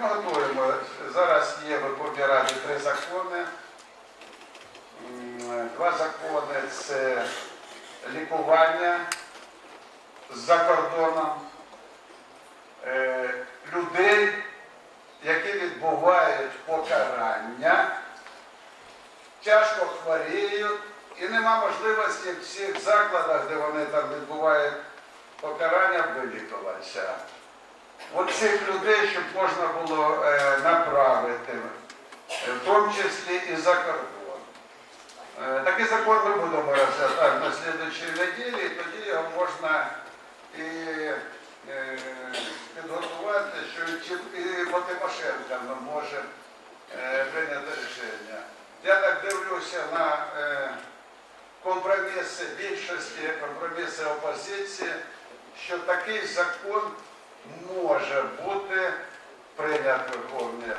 Ми готуємо. Зараз є в Верховній Раді три закони. Два закони це лікування за кордоном е, людей, які відбувають покарання, тяжко хворіють і нема можливості в всіх закладах, де вони там відбувають покарання, вилікуватися. От цих людей, щоб можна було е, направити, е, в тому числі і за кордон. Е, Такий закон ми будемо розглядати на слідчій неділі, і тоді його можна і е, підготувати, що і по Тимошенка може е, прийняти рішення. Я так дивлюся на е, компроміси більшості, компроміси опозиції, що такий закон може бути прийнятий в Верховній Раді.